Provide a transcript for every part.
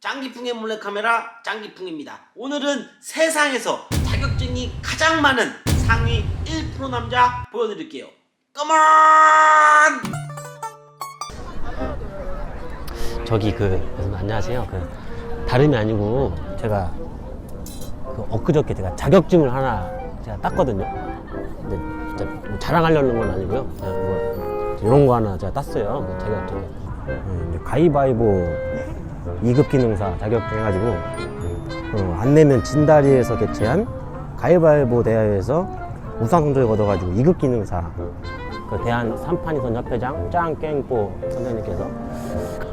짱기풍의 몰래카메라 짱기풍입니다. 오늘은 세상에서 자격증이 가장 많은 상위 1% 남자 보여드릴게요. 컴온! 저기 그 안녕하세요. 그 다름이 아니고 제가 그 엊그저께 제가 자격증을 하나 제가 땄거든요. 근데 진짜 뭐 자랑하려는 건 아니고요. 그냥 뭐 이런 거 하나 제가 땄어요. 그 자격증. 음, 가위바위보 2급 기능사 자격증 해가지고 어, 안 내면 진다리에서 개최한 가위바위보 대회에서 우상 성적을 얻어가지고 2급 기능사 그 대한 삼판이선 협회장 짱깽뽀 선생님께서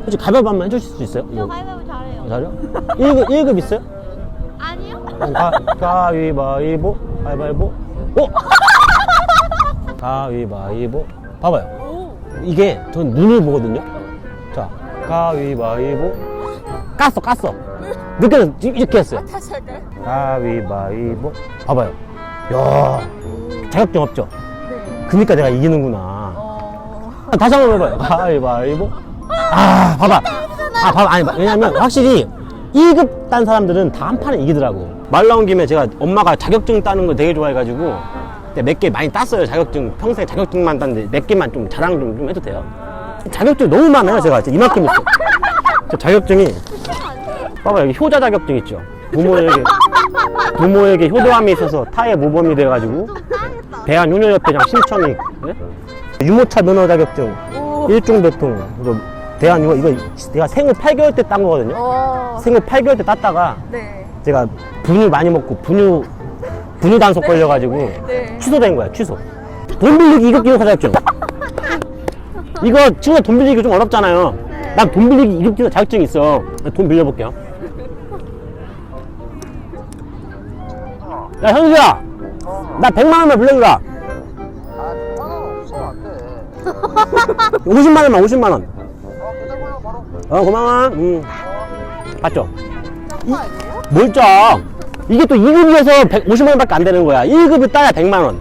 혹시 가위바위보 한번 해주실 수 있어요? 저 가위바위보 잘해요. 잘요? 1급, 1급 있어요? 아니요? 가, 가위바위보 가위바위보 오! 가위바위보 봐봐요 오. 이게 전 눈을 보거든요 자 가위바위보 깠어 깠어 늦게는 이렇게 했어요 다시 할까요? 가위바위보 봐봐요 야 자격증 없죠? 네. 그니까 내가 이기는구나 어. 다시 한 번 해봐요. 가위바위보. 아, 봐봐. 아, 봐봐. 아니, 왜냐면 확실히 1급 딴 사람들은 다 한 판에 이기더라고. 말 나온 김에 제가 엄마가 자격증 따는 거 되게 좋아해가지고 몇 개 많이 땄어요. 자격증. 평생 자격증만 땄는데 몇 개만 좀 자랑 좀, 좀 해도 돼요. 자격증 너무 많아요. 제가 이만큼 있어. 저 자격증이 봐봐 여기 효자 자격증 있죠. 부모에게 부모에게 효도함이 있어서 타의 모범이 돼가지고 대한효녀협회장 신청이 네? 유모차 면허 자격증 오. 일종 대통 이거 대한 이거 이거 내가 생후 8개월 때 딴 거거든요. 어. 생후 8개월 때 땄다가 네. 제가 분유 많이 먹고 분유 분유 단속 걸려가지고 네. 취소된 거야 취소. 돈 빌리기 이급 기록 자격증. 이거 친구가 돈 빌리기 좀 어렵잖아요. 난돈 빌리기 이급 기록 자격증 있어. 돈 빌려볼게요. 야 현수야, 나 100만 원만 빌려주라. 아, 상관 없어, 안 돼. 50만 원만 50만 원. 어, 바로. 어 고마워. 음. 봤죠? 짱거 아니에요? 뭘 짜? 이게 또 2급이어서 150만 원밖에 안 되는 거야. 1급을 따야 100만 원.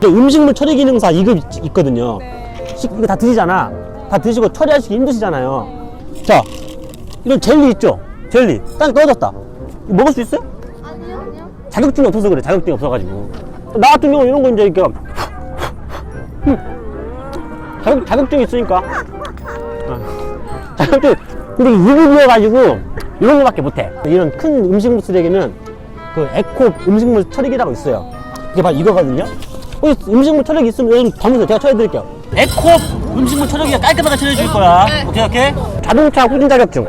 저 음식물 처리 기능사 2급 있, 있거든요. 네. 식- 이거 다 드시잖아. 다 드시고 처리하시기 힘드시잖아요. 자, 이런 젤리 있죠? 젤리. 땅에 떨어졌다. 이거 먹을 수 있어요? 자격증이 없어서 그래. 자격증이 없어가지고. 나 같은 경우 이런 거 이제 이렇게 자격, 자격증 있으니까. 어. 자격증. 근데 2급이어가지고 이런 거밖에 못해. 이런 큰 음식물 쓰레기는 그 에코 음식물 처리기라고 있어요. 이게 바로 이거거든요. 어, 음식물 처리기 있으면 여기 담으세요. 제가 처리해드릴게요. 에코 음식물 처리기가 깔끔하게 처리해줄 거야. 오케이, 오케이? 자동차 후진 자격증.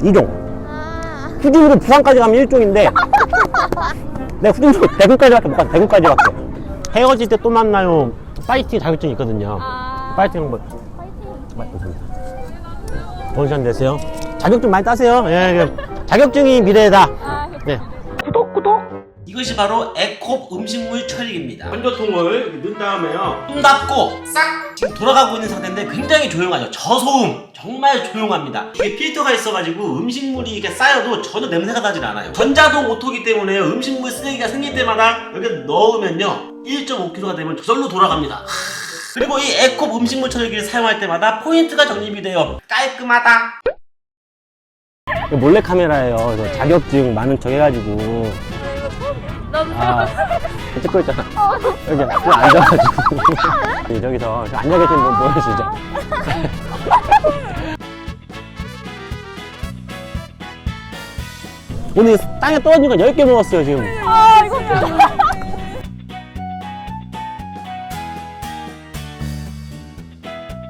2종. 아. 후진으로 부산까지 가면 1종인데 내가 후진으로 대구까지밖에 못 갔어 대구까지밖에 헤어질 때 또 만나요 파이팅 자격증이 있거든요 아. 파이팅 한번 파이팅. 좋은 시간 되세요 자격증 많이 따세요 예, 예. 자격증이 미래다 아, 네. 이것이 바로 에콥 음식물 처리기입니다. 건조통을 넣은 다음에요. 문 닫고 싹 지금 돌아가고 있는 상태인데 굉장히 조용하죠. 저소음 정말 조용합니다. 이게 필터가 있어가지고 음식물이 이렇게 쌓여도 전혀 냄새가 나질 않아요. 전자동 오토기 때문에 음식물 쓰레기가 생길 때마다 여기 넣으면요 1.5kg가 되면 저절로 돌아갑니다. 하, 그리고 이 에콥 음식물 처리기를 사용할 때마다 포인트가 적립이 돼요. 깔끔하다. 이거 몰래 카메라예요 그래서 자격증 많은 척 해가지고 너무 아 찍고 있잖아. 여기 좀 앉아가지고 예, 저기서 저 앉아 계신 분 보여주시죠. 오늘 땅에 떨어진 건 10개 먹었어요 지금